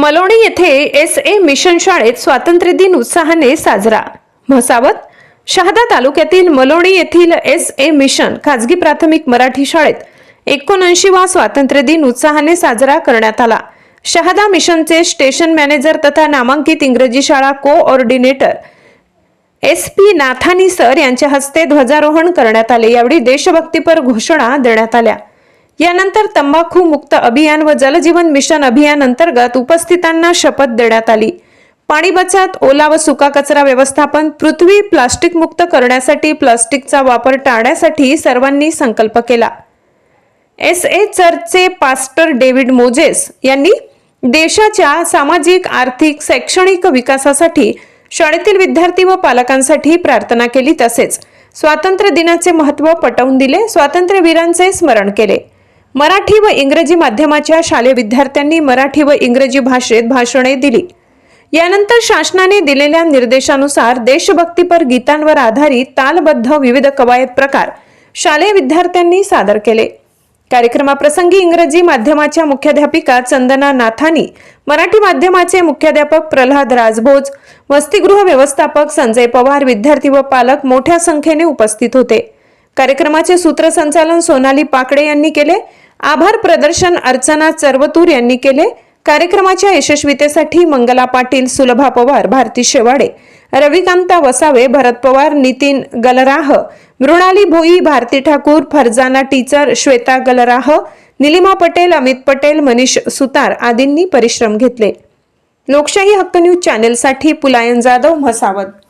मलोणी येथे S A mission शाळेत स्वातंत्र्य दिन उत्साहाने साजरा. म्हसावत शहादा तालुक्यातील मलोणी येथील एस ए मिशन खाजगी प्राथमिक मराठी शाळेत एकोणऐंशी वा स्वातंत्र्य दिन उत्साहाने साजरा करण्यात आला. शहादा मिशनचे स्टेशन मॅनेजर तथा नामांकित इंग्रजी शाळा coordinator S P Nathani sir यांच्या हस्ते ध्वजारोहण करण्यात आले. यावेळी देशभक्तीपर घोषणा देण्यात आल्या. यानंतर तंबाखू मुक्त अभियान व जलजीवन मिशन अभियान अंतर्गत उपस्थितांना शपथ देण्यात आली. पाणी बचत ओला व सुका कचरा व्यवस्थापन पृथ्वी प्लास्टिक मुक्त करण्यासाठी प्लास्टिकचा वापर टाळण्यासाठी सर्वांनी संकल्प केला. एस ए चर्चचे पास्टर डेव्हिड मोजेस यांनी देशाच्या सामाजिक आर्थिक शैक्षणिक विकासासाठी शाळेतील विद्यार्थी व पालकांसाठी प्रार्थना केली तसेच स्वातंत्र्य दिनाचे महत्त्व पटवून दिले स्वातंत्र्यवीरांचे स्मरण केले. मराठी व इंग्रजी माध्यमाच्या शालेय विद्यार्थ्यांनी मराठी व इंग्रजी भाषेत भाषणे दिली. यानंतर शासनाने दिलेल्या निर्देशानुसार देशभक्तीपर गीतांवर आधारित तालबद्ध विविध कवायत प्रकार शालेय विद्यार्थ्यांनी सादर केले. कार्यक्रमाप्रसंगी इंग्रजी माध्यमाच्या मुख्याध्यापिका चंदना नाथानी मराठी माध्यमाचे मुख्याध्यापक प्रल्हाद राजभोज वसतिगृह व्यवस्थापक संजय पवार विद्यार्थी व पालक मोठ्या संख्येने उपस्थित होते. कार्यक्रमाचे सूत्रसंचालन सोनाली पाकडे यांनी केले. आभार प्रदर्शन अर्चना चर्वतूर यांनी केले. कार्यक्रमाच्या यशस्वीतेसाठी मंगला पाटील सुलभा पवार भारती शेवाडे रविकांता वसावे भरत पवार नितीन गलराह मृणाली भोई भारती ठाकूर फरजाना टीचर श्वेता गलराह निलिमा पटेल अमित पटेल मनीष सुतार आदींनी परिश्रम घेतले. लोकशाही हक्क न्यूज चॅनेलसाठी पुलायन जाधव म्हसावत.